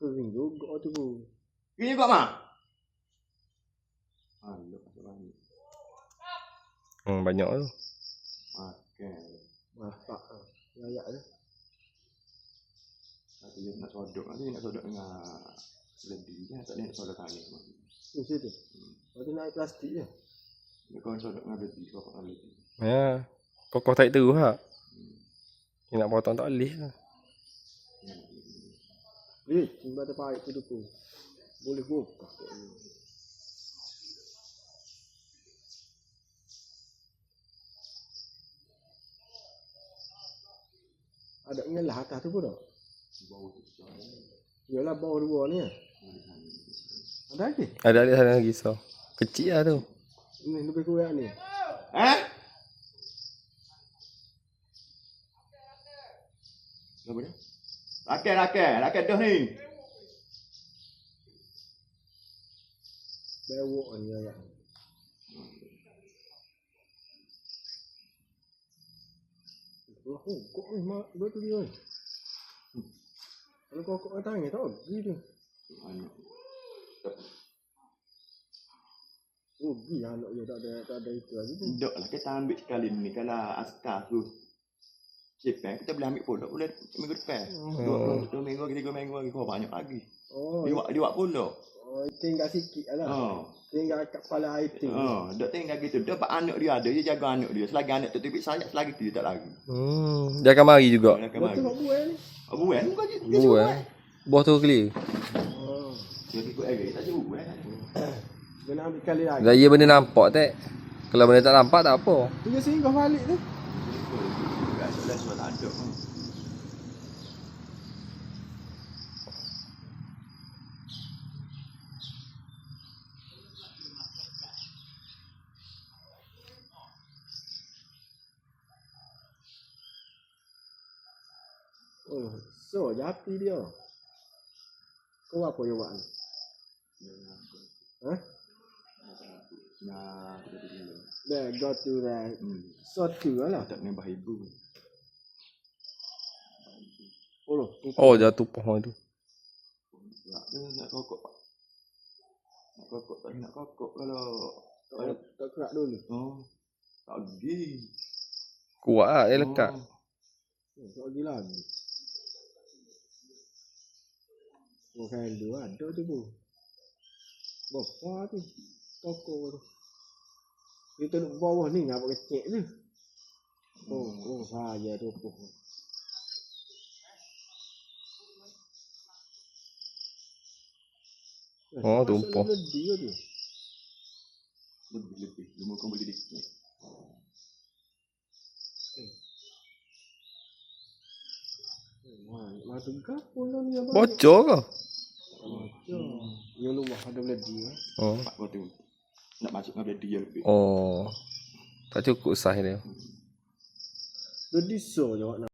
cứ hình gỗ gõ thứ vụ kỹ quá mà à lúc các bạn ừ bà nhỏ. Luôn à kè. Bà bà dạ dạ đấy. À thì nó cho được thì nó cho được là lần tí nha tại nên nó cho được cả nhiều mà. Ừ thế thì ở đây này plastic à con cho được là lần tí hoặc là lần tí. À, có có thấy từ hả? Ừ. Thì là bỏ tóm tóm lý thôi. Eh, timbal terbaik tu tu. Boleh buka. Ada ngelah atas tu pun tak? Bau tu. Yalah bawah dua ni. ah. Ada lagi? Ada ada sana lagi so. Kecil lah tu. Ni lebih kurang ni. Eh? Apa dia? đã kể đã kể đã kể đưa hình béo bộ như vậy nó không có mà đốt đi rồi nó có có tay người ta ở đi rồi Oh, biar nak dia tak ada tak ada itu. Dok lah kita ambil sekali ni kalau asta tu. Cepat kita boleh ambil pulak boleh minggu depan. Dua, Hmm. dua minggu lagi, tiga minggu lagi. Kau banyak lagi. Oh, Dia buat dia buat pulak. oh, tinggal sikit lah. Oh. Tinggal kat kepala air tu. Oh, dok tinggal gitu. Dia pak anak dia ada, dia jaga anak dia. Selagi anak tu tepik sayap, selagi tu dia tak lagi. Hmm. Dia akan mari juga. Dia akan mari. buat ni. Oh, buat ni bukan dia. Dia Buah. buat. eh. Buah tu clear. Oh, Dia ikut air, tak cuba buat. dia nak ambil kali lagi. Dah ia benda nampak tak? Kalau benda tak nampak tak apa. Tiga singgah balik tu. lên vừa lại được không? ôi sổ giáp đi điều có qua của nhiều bạn hả Nah, dia got to that. Mm. So, tu lah. Tak. Oh, Oh, jatuh pohon tu. Nak dia nak kokok. Nak kokok tak nak kokok kalau tak, tak kerak dulu. oh tak pergi. Kuat lah, dia lekat. Oh. Tak lagi lagi. Oh, handle ada tu pun. Bapa tu. Toko tu. Kita duduk bawah ni ngapa kecek tu. Oh, oh, saya tu pun. Oh, tumpah. Dia tu. Lebih lebih. Lu mau kau beli dikit. Matu kapur lah ni abang. Bocor ke? Bocor. Yang luar ada beladi eh. Oh. Nak masuk dengan dia lebih. Oh. Tak cukup sah dia. Beladi so je awak nak.